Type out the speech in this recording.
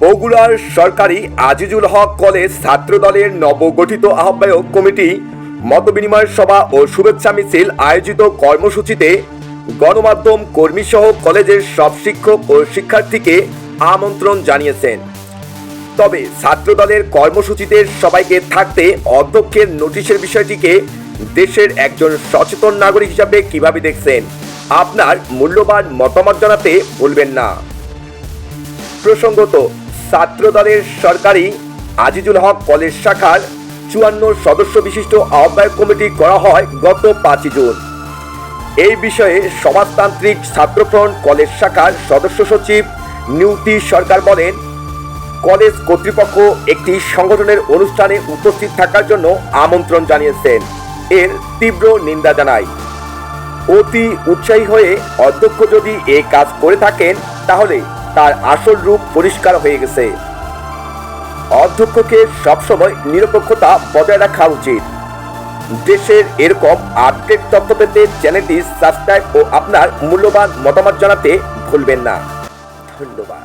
বগুড়ার সরকারি আজিজুল হক কলেজ ছাত্রদলের নবগঠিত আহ্বায়ক কমিটি মতবিনিময় সভা ও শুভেচ্ছা মিছিল আয়োজিত কর্মসূচিতে গণমাধ্যম কর্মীসহ কলেজের সব শিক্ষক ও শিক্ষার্থীকে আমন্ত্রণ জানিয়েছেন। তবে ছাত্রদলের কর্মসূচিতে সবাইকে থাকতে অধ্যক্ষের নোটিশের বিষয়টিকে দেশের একজন সচেতন নাগরিক হিসাবে কীভাবে দেখছেন, আপনার মূল্যবান মতামত জানাতে ভুলবেন না। প্রসঙ্গত, ছাত্রদলের সরকারি আজিজুল হক কলেজ শাখার চুয়ান্ন সদস্য বিশিষ্ট আহ্বায়ক কমিটি করা হয় গত পাঁচই জুন। এই বিষয়ে সমাজতান্ত্রিক ছাত্রফ্রন্ট কলেজ শাখার সদস্য সচিব নিউতি সরকার বলেন, কলেজ কর্তৃপক্ষ একটি সংগঠনের অনুষ্ঠানে উপস্থিত থাকার জন্য আমন্ত্রণ জানিয়েছেন। এর তীব্র নিন্দা জানায়। অতি উৎসাহী হয়ে অধ্যক্ষ যদি এ কাজ করে থাকেন, তাহলে তার আসল রূপ পরিষ্কার হয়ে গেছে। অধ্যক্ষকে সবসময় নিরপেক্ষতা বজায় রাখা উচিত। দেশের এরকম আপডেট তথ্য পেতে চ্যানেলটি সাবস্ক্রাইব ও আপনার মূল্যবান মতামত জানাতে ভুলবেন না। ধন্যবাদ।